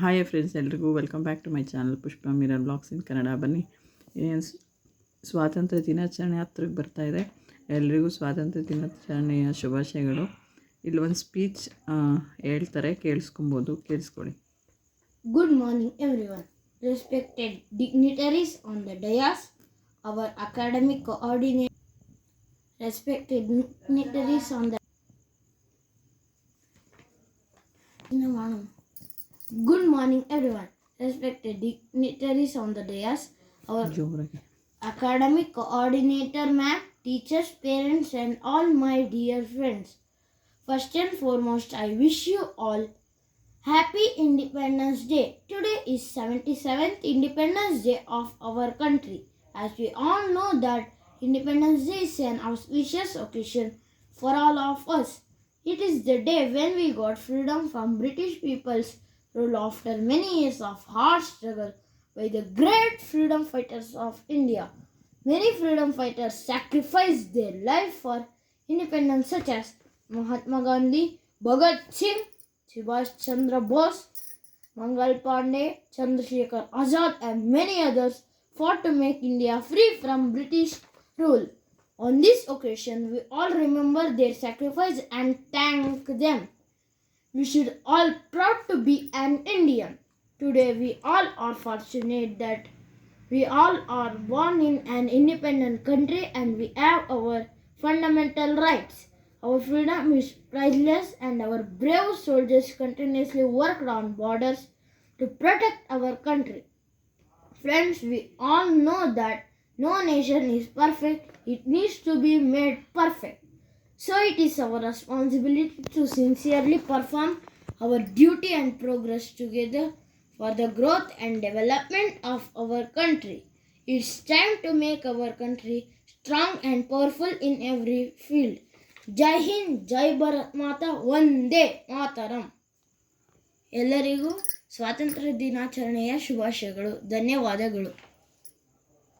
Hi friends ಎಲ್ರಿಗೂ welcome back to my channel Pushpa mirror blogs in Kannada ಬನ್ನಿ. ಏನು ಸ್ವಾತಂತ್ರ್ಯ ದಿನಾಚರಣೆ ಹತ್ರಕ್ಕೆ ಬರ್ತಾ ಇದೆ. ಎಲ್ರಿಗೂ ಸ್ವಾತಂತ್ರ್ಯ ದಿನಾಚರಣೆಯ ಶುಭಾಶಯಗಳು. ಇಲ್ಲಿ ಒಂದು ಸ್ಪೀಚ್ ಹೇಳ್ತಾರೆ. ಕೇಳಿಸ್ಕೊಬೋದು. ಕೇಳಿಸ್ಕೊಳ್ಳಿ. Good morning everyone respected dignitaries on the dais our academic coordinate respected dignitaries on the Good morning, everyone. Respected dignitaries on the dais, our academic coordinator, ma'am, teachers, parents, and all my dear friends. First and foremost, I wish you all Happy Independence Day. Today is 77th Independence Day of our country. As we all know that Independence Day is an auspicious occasion for all of us. It is the day when we got freedom from British people's rule after many years of hard struggle by the great freedom fighters of India. Many freedom fighters sacrificed their life for independence such as Mahatma Gandhi, Bhagat Singh, Subhash Chandra Bose, Mangal Pandey, Chandrasekhar Azad, and many others fought to make India free from British rule. On this occasion, we all remember their sacrifice and thank them. We should all proud to be an Indian. Today, we all are fortunate that we all are born in an independent country and we have our fundamental rights. Our freedom is priceless and our brave soldiers continuously work on borders to protect our country. Friends, we all know that no nation is perfect, it needs to be made perfect. So it is our responsibility to sincerely perform our duty and progress together for the growth and development of our country. It's time to make our country strong and powerful in every field. Jai Hind Jai Bharat Mata ಒಂದೇ ಮಾತರಂ ಎಲ್ಲರಿಗೂ ಸ್ವಾತಂತ್ರ್ಯ ದಿನಾಚರಣೆಯ ಶುಭಾಶಯಗಳು ಧನ್ಯವಾದಗಳು